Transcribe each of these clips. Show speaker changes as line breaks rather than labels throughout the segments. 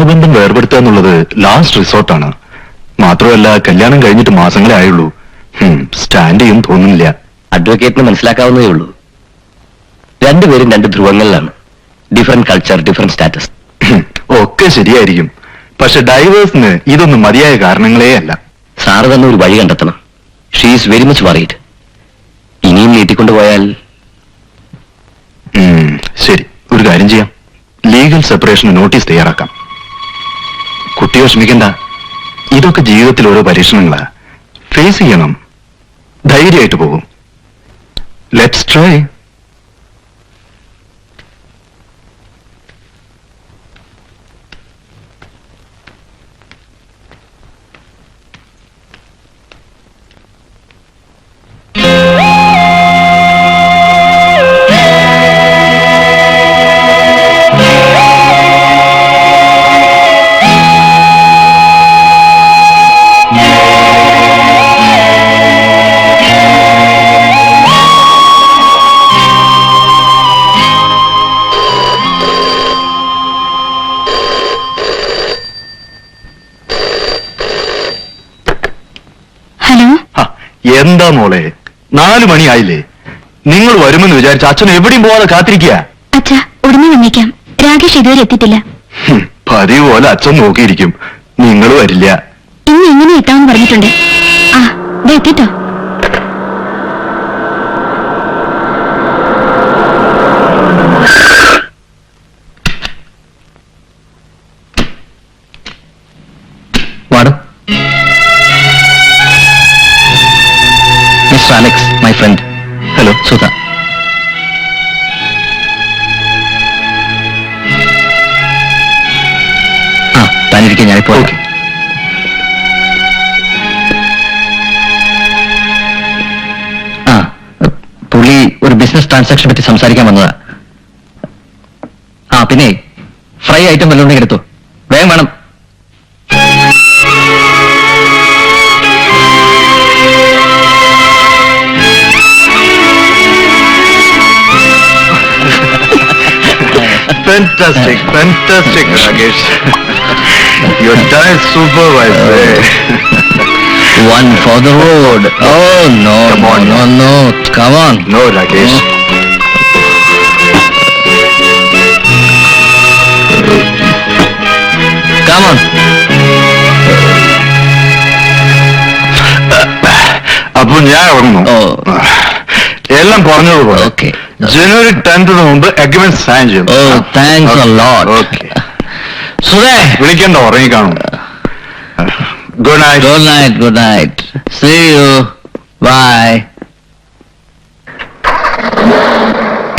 വിവാഹബന്ധം വേർപെടുത്തുക എന്നുള്ളത് ലാസ്റ്റ് റിസോർട്ടാണ് മാത്രമല്ല കല്യാണം കഴിഞ്ഞിട്ട് മാസങ്ങളെ ആയുള്ളൂ. സ്റ്റാൻഡ് ചെയ്യും തോന്നുന്നില്ല.
അഡ്വക്കേറ്റിന് മനസ്സിലാക്കാവുന്നതേ ഉള്ളൂ. രണ്ടുപേരും രണ്ട് ധ്രുവങ്ങളിലാണ്. ഡിഫറെന്റ് കൾച്ചർ ഡിഫറെന്റ് സ്റ്റാറ്റസ്
ഒക്കെ ശരിയായിരിക്കും. പക്ഷെ ഡൈവേഴ്സിന് ഇതൊന്നും മതിയായ കാരണങ്ങളേ അല്ല.
സാറ് തന്നെ ഒരു വഴി കണ്ടെത്തണം. She is very much worried ഇനിയും നീട്ടിക്കൊണ്ടുപോയാൽ
ശരി. ഒരു കാര്യം ചെയ്യാം. ലീഗൽ സെപ്പറേഷന് നോട്ടീസ് തയ്യാറാക്കാം. കുട്ടി വിഷമിക്കണ്ട ഇതൊക്കെ ജീവിതത്തിൽ ഓരോ പരീക്ഷണങ്ങളാ. ഫേസ് ചെയ്യണം. ധൈര്യമായിട്ട് പോകും. ലെറ്റ്സ് ട്രൈ എന്താ മോളെ? നാലു മണിയായില്ലേ. നിങ്ങൾ വരുമെന്ന് വിചാരിച്ച അച്ഛൻ എവിടെയും പോവാതെ കാത്തിരിക്കുക.
അച്ഛാ ഉടനെ വന്നേക്കാം. രാകേഷ് ഇതുവരെ എത്തിയിട്ടില്ല.
പതിവ് പോലെ അച്ഛൻ നോക്കിയിരിക്കും. നിങ്ങൾ വരില്ല.
ഇന്ന് എങ്ങനെ എത്താമെന്ന് പറഞ്ഞിട്ടുണ്ട്. ആ എത്തിട്ടോ.
താനിരിക്കെ ഞാനിപ്പോ
ഓക്കെ.
ആ പുള്ളി ഒരു ബിസിനസ് ട്രാൻസാക്ഷൻ പറ്റി സംസാരിക്കാൻ വന്നതാ. ആ പിന്നെ ഫ്രൈ ഐറ്റം വല്ലതും എടുത്തു. വേഗം വേണം.
Fantastic, fantastic, Rakesh. Your dad is supervisor.
One for the road. Oh no,
Come on.
no, no, come on.
No, Rakesh.
Come on.
അപ്പൊ ഞാൻ ഇറങ്ങുന്നു
ഓ.
എല്ലാം പറഞ്ഞതുപോലെ
Okay.
ജനുവരി ടെൻത്തിന് മുമ്പ് agreement sign
Oh, thanks a lot.
Okay
സുധേ.
വിളിക്കണ്ട? ഉറങ്ങിക്കാണും good night
good night good night see you bye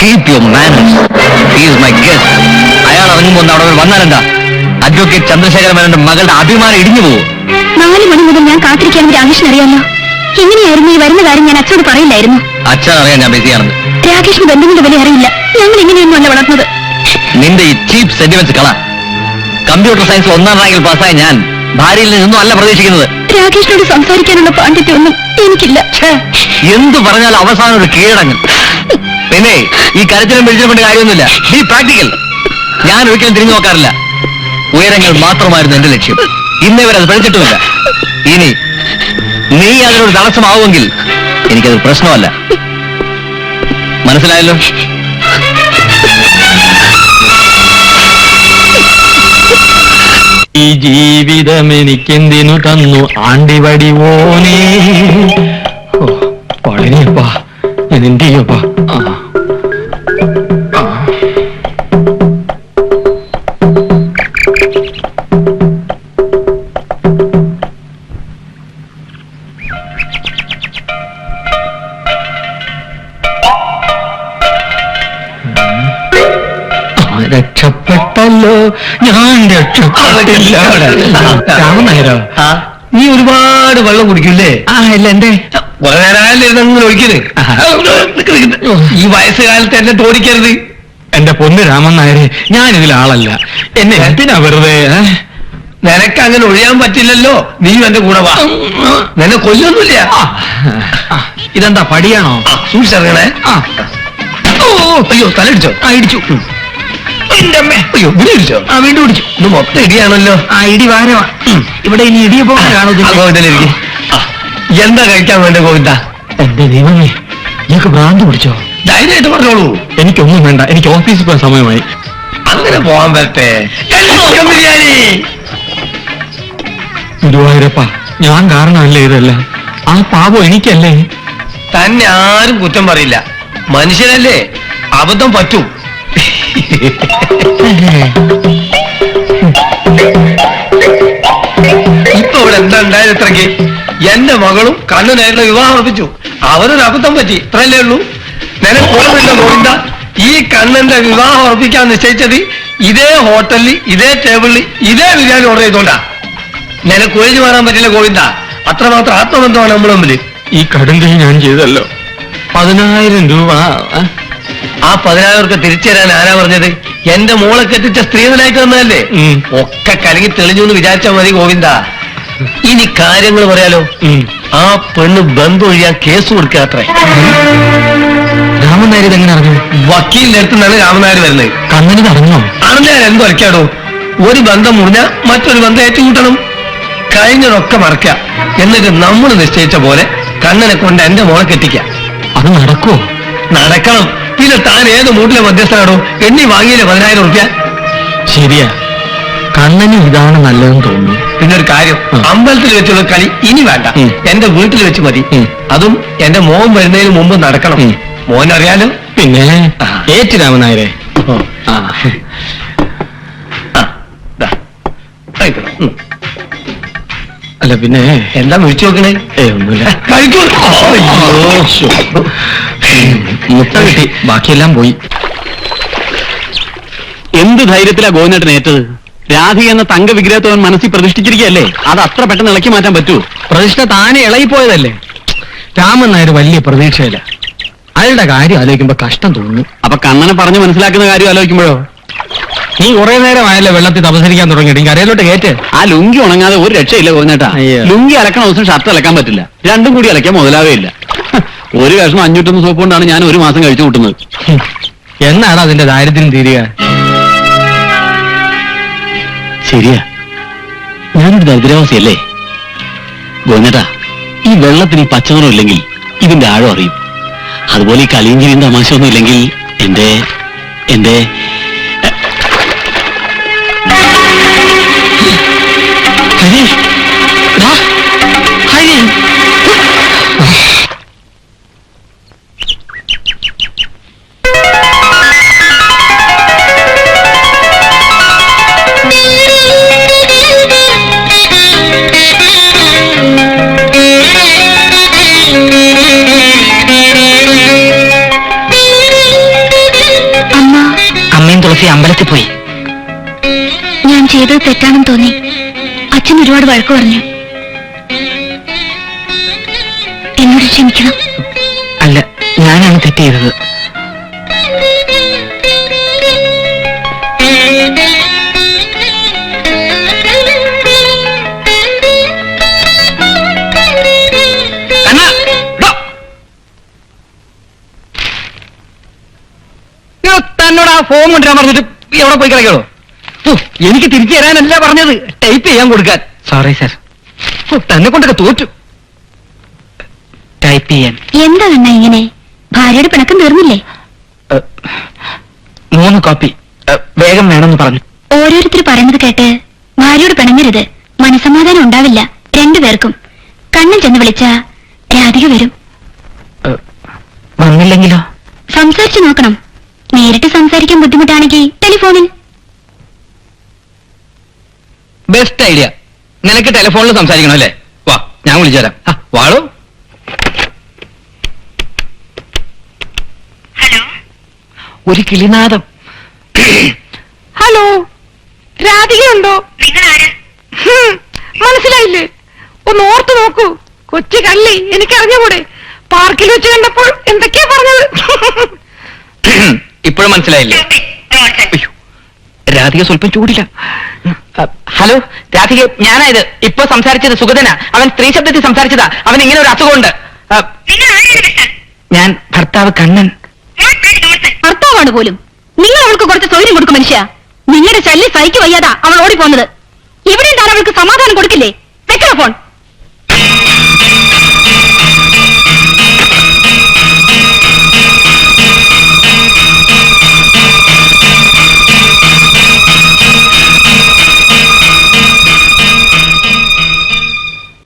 keep your manners He my guest. അയാൾ ഇറങ്ങുമ്പോൾ അവിടെ വന്നാലെന്താ? അഡ്വക്കേറ്റ് ചന്ദ്രശേഖര മേനന്റെ മകളുടെ അഭിമാനം ഇടിഞ്ഞു പോകും
നാല് മണി മുതൽ ഞാൻ കാത്തിരിക്കാൻ രാകേഷിന് അറിയാമോ എങ്ങനെയായിരുന്നു ഈ വരുന്ന കാര്യം ഞാൻ അച്ഛനോട് പറയില്ലായിരുന്നു.
അച്ഛൻ അറിയാൻ ഞാൻ ബിസിയാണെന്ന്
രാകേഷിന് ബന്ധുവിന്റെ വില അറിയില്ല. ഞങ്ങൾ ഇങ്ങനെയൊന്നും അല്ല വളർന്നത്.
നിന്റെ ഈ ചീപ്പ് സെന്റിമെന്റ്സ് കള. കമ്പ്യൂട്ടർ സയൻസിൽ ഒന്നാം റാങ്കിൽ പാസ്സായ ഞാൻ ഭാര്യയിൽ നിന്നും അല്ല പ്രതീക്ഷിക്കുന്നത്.
രാകേഷിനോട് സംസാരിക്കാനുള്ള പാണ്ഡിത്യമൊന്നും എനിക്കില്ല.
എന്തു പറഞ്ഞാൽ അവസാനം ഒരു കീഴടങ്ങ്. പിന്നെ ഈ കരച്ചിലും പിടിച്ചിലും വേണ്ട കാര്യമൊന്നുമില്ല. ഈ പ്രാക്ടിക്കൽ ഞാൻ ഒരിക്കലും തിരിഞ്ഞു നോക്കാറില്ല. ഉയരങ്ങൾ മാത്രമായിരുന്നു എന്റെ ലക്ഷ്യം. ഇന്നേ വരെ അത് പഠിച്ചിട്ടുമില്ല ഇനി നീ അതിനൊരു തടസ്സമാവുമെങ്കിൽ എനിക്കത് പ്രശ്നമല്ല. മനസ്സിലായല്ലോ?
ഈ ജീവിതം എനിക്കെന്തിനു തന്നു ആണ്ടിവടി ഓനേ പളനിയപ്പാ ഞാൻ എന്ത് ചെയ്യപ്പാ. ആ. രാമനായരോ. നീ ഒരുപാട് വെള്ളം കുടിക്കില്ലേ?
ആ ഇല്ല
എന്റെ ഒഴിക്കരുത് ഈ വയസ്സുകാലത്ത് എന്നെ തോടിക്കരുത് എന്റെ പൊന്ന് രാമൻ നായരെ ഞാൻ ഇതിൽ ആളല്ല. എന്നെ എന്തിനാ വെറുതെ?
നിനക്ക് അങ്ങനെ ഒഴിയാൻ പറ്റില്ലല്ലോ. നീ എന്റെ കൂടെ വാ. നിന്നെ കൊല്ലൊന്നുമില്ല.
ഇതെന്താ പടിയാണോ?
സൂക്ഷിച്ചറിയണേ
ആ.
ഓ അയ്യോ തലടിച്ചോ
ആ ഇടിച്ചു.
അയ്യോ ഇടിച്ചോ? ആ വീണ്ടും ഇടിച്ചു. ഇത് മൊത്തം ഇടിയാണല്ലോ.
ആ ഇടി വാരവാ ഇവിടെ ഇനി
ഇടിയെ ഗോവിന്ദനിരിക്ക്. ആ, എന്താ കഴിക്കാൻ വേണ്ട ഗോവിന്ദ?
എന്റെ ദൈവമേ ഞങ്ങൾക്ക് ഭ്രാന്ത് പിടിച്ചോ?
ധൈര്യമായിട്ട് പറഞ്ഞോളൂ.
എനിക്കൊന്നും വേണ്ട എനിക്ക് ഓഫീസിൽ പോകാൻ സമയമായി.
അങ്ങനെ പോവാൻ പറ്റേ ബിരിയാണി.
ഗുരുവായൂരപ്പ ഞാൻ കാരണമല്ലേ ഇതല്ല? ആ പാപം എനിക്കല്ലേ?
തന്നെ ആരും കുറ്റം പറയില്ല. മനുഷ്യനല്ലേ? അബദ്ധം പറ്റും. ഇപ്പൊ ഇവിടെ എന്താ ഉണ്ടായത് ഇത്രയ്ക്ക്? എന്റെ മകളും കണ്ണനായിട്ടുള്ള വിവാഹം ഉറപ്പിച്ചു. അവരൊരു അബദ്ധം പറ്റി. ഇത്രല്ലേ ഉള്ളൂ? നിനക്ക് ഓർമ്മയില്ല ഗോവിന്ദ? ഈ കണ്ണന്റെ വിവാഹം ഉറപ്പിക്കാൻ നിശ്ചയിച്ചത് ഇതേ ഹോട്ടലിൽ ഇതേ ടേബിളിൽ ഇതേ ബിരിയാണി ഓർഡർ ചെയ്തോണ്ടാ. നിനക്ക് ഒഴിഞ്ഞു മാറാൻ പറ്റില്ല ഗോവിന്ദ. അത്രമാത്രം ആത്മബന്ധമാണ് നമ്മൾ തമ്മിൽ
ഈ കടുങ്കൈ ഞാൻ ചെയ്തല്ലോ. പതിനായിരം രൂപ ആ,
പതിനായിരം രൂപ തിരിച്ചു തരാൻ ആരാ പറഞ്ഞത്? എന്റെ മോളെ കെട്ടിച്ച സ്ത്രീധനായിട്ട് വന്നതല്ലേ. ഒക്കെ കലങ്ങി തെളിഞ്ഞു എന്ന് വിചാരിച്ചാൽ മതി ഗോവിന്ദ. ഇനി കാര്യങ്ങൾ പറയാലോ? ആ പെണ്ണ് ബന്ധം ഒഴിയാൻ കേസ് കൊടുക്കുക അത്ര
രാമൻ എങ്ങനെ ഇതെങ്ങനെ അറിഞ്ഞു?
വക്കീലിന്റെ അടുത്ത് നിന്നാണ് രാമനായർ വരുന്നത്.
കണ്ണന് അറിഞ്ഞോ?
അറിഞ്ഞാൽ എന്തോ വരയ്ക്കാടോ? ഒരു ബന്ധം മുറിഞ്ഞാൽ മറ്റൊരു ബന്ധം ഏറ്റുകൂട്ടണം കഴിഞ്ഞതൊക്കെ മറക്കുക എന്നിട്ട് നമ്മൾ നിശ്ചയിച്ച പോലെ കണ്ണനെ കൊണ്ട് എന്റെ മോളെ കെട്ടിക്ക.
അത് നടക്കുമോ
നടക്കണം. പിന്നെ താൻ ഏത് മൂട്ടിലെ മധ്യസ്ഥനാണോ? എണ്ണി വാങ്ങിയില്ലേ പതിനായിരം റുപ്യ
ശരിയാ. കണ്ണന് ഇതാണ് നല്ലതെന്ന് തോന്നുന്നു.
പിന്നെ ഒരു കാര്യം അമ്പലത്തിൽ വെച്ചുള്ള കളി ഇനി വേണ്ട. എന്റെ വീട്ടിൽ വെച്ച് മതി. അതും എന്റെ മോൻ വരുന്നതിന് മുമ്പ് നടക്കണം. അറിയാലോ
പിന്നെ. ഏറ്റ് രാമനായരെ. അല്ല പിന്നെ
എന്താ വിളിച്ചു നോക്കണേ?
ഏ ഒന്നുമില്ല.
കഴിക്കൂ.
മുട്ട കിട്ടി. ബാക്കിയെല്ലാം പോയി.
എന്ത് ധൈര്യത്തിലാ ഗോവിന്ദേട്ടൻ ഏറ്റത്? രാധിക എന്ന തങ്ക വിഗ്രഹത്തെ അവൻ മനസ്സിൽ പ്രതിഷ്ഠിച്ചിരിക്കുകയല്ലേ? അത് അത്ര പെട്ടെന്ന് ഇളക്കി മാറ്റാൻ പറ്റൂ.
പ്രതിഷ്ഠ താനെ ഇളകിപ്പോയതല്ലേ? രാമൻ നായർ വലിയ പ്രതീക്ഷയില്ല അയാളുടെ കാര്യം ആലോചിക്കുമ്പോ കഷ്ടം തോന്നുന്നു.
അപ്പൊ കണ്ണനെ പറഞ്ഞ് മനസ്സിലാക്കുന്ന കാര്യം ആലോചിക്കുമ്പോഴോ?
നീ കുറെ നേരമായല്ലോ വെള്ളത്തിൽ തപസരിക്കാൻ തുടങ്ങിയിട്ട് കരയിലോട്ട് കയറ്റ്.
ആ ലുങ്കി ഉണങ്ങാതെ ഒരു രക്ഷയില്ല ഗോവിന്ദേട്ടാ.
അയ്യോ.
ലുങ്കി അലക്കണ ദിവസം ഷർട്ട് അലക്കാൻ പറ്റില്ല. രണ്ടും കൂടി അലക്കാൻ മുതലാവേ ഇല്ല ഒരു കഷ്ണം അഞ്ഞൂറ്റൊന്ന് സോപ്പ് കൊണ്ടാണ് ഞാൻ ഒരു മാസം കഴിച്ചു കൂട്ടുന്നത്.
എന്നാണ് അതിന്റെ ദാരിദ്ര്യം തീരുക?
ശരിയാ. ഞാനൊരു ദരിദ്രവാസിയല്ലേ ഗോന്നേട്ടാ ഈ വെള്ളത്തിന് ഈ പച്ചനിറം ഇല്ലെങ്കിൽ ഇതിന്റെ ആഴം അറിയും. അതുപോലെ ഈ കളിയും ചിരിയും തമാശ ഒന്നും ഇല്ലെങ്കിൽ എന്റെ എന്റെ
അമ്പലത്തിൽ പോയി.
ഞാൻ ചെയ്തത് തെറ്റാണെന്ന് തോന്നി. അച്ഛൻ ഒരുപാട് വഴക്ക് പറഞ്ഞു. എന്നോട് ക്ഷമിക്കണം.
അല്ല ഞാനാണ് തെറ്റ് ചെയ്തത്. ഫോം കൊണ്ടുവരാൻ പറഞ്ഞിട്ട് എവിടെ പോയി കിടക്കോ എനിക്ക് തിരിച്ചു തരാനല്ല പറഞ്ഞത്. ടൈപ്പ് ചെയ്യാൻ കൊടുക്കാൻ. സോറി സാർ തന്നെ കൊണ്ടൊക്കെ തോറ്റു. ടൈപ്പ് ചെയ്യാൻ.
എന്താ കണ്ണ ഇങ്ങനെ? ഭാര്യയുടെ പിണക്കം തീർന്നില്ലേ?
മൂന്ന് കോപ്പി വേഗം വേണമെന്ന് പറഞ്ഞു.
ഓരോരുത്തർ പറയുന്നത് കേട്ട് ഭാര്യയോട് പിണങ്ങരുത്. ടെലിഫോണിൽ
സംസാരിക്കണം അല്ലേ? വാ ഞാൻ വിളിച്ചു തരാം വാളു?
ഒരു കിളിനാദം
ഹലോ രാധികയുണ്ടോ? മനസ്സിലായില്ലേ? ഒന്ന് ഓർത്തു നോക്കൂ. കൊച്ചു കള്ളി എനിക്കറിഞ്ഞുകൂടെ? പാർക്കിൽ വെച്ച് കണ്ടപ്പോൾ എന്തൊക്കെയാ പറഞ്ഞത്?
ഇപ്പോഴും മനസ്സിലായില്ലേ? രാധിക സ്വല്പം ചൂടില്ല.
ഹലോ രാധിക ഞാനായത് ഇപ്പൊ സംസാരിച്ചത് സുഗതന. അവൻ സ്ത്രീ ശബ്ദത്തിൽ സംസാരിച്ചതാ. അവൻ ഇങ്ങനെ ഒരു അസുഖമുണ്ട്. ആ, ഞാൻ ഭർത്താവ് കണ്ണൻ.
ഭർത്താവാണ് പോലും. നിങ്ങൾ അവൾക്ക് കുറച്ച് സൗകര്യം കൊടുക്കും മനുഷ്യ. നിങ്ങളുടെ ശല്യം സഹിക്കു വയ്യാതാ അവൾ ഓടിപ്പോന്നത് ഇവിടെയും താൻ അവൾക്ക് സമാധാനം കൊടുക്കില്ലേ? വെക്കണ ഫോൺ.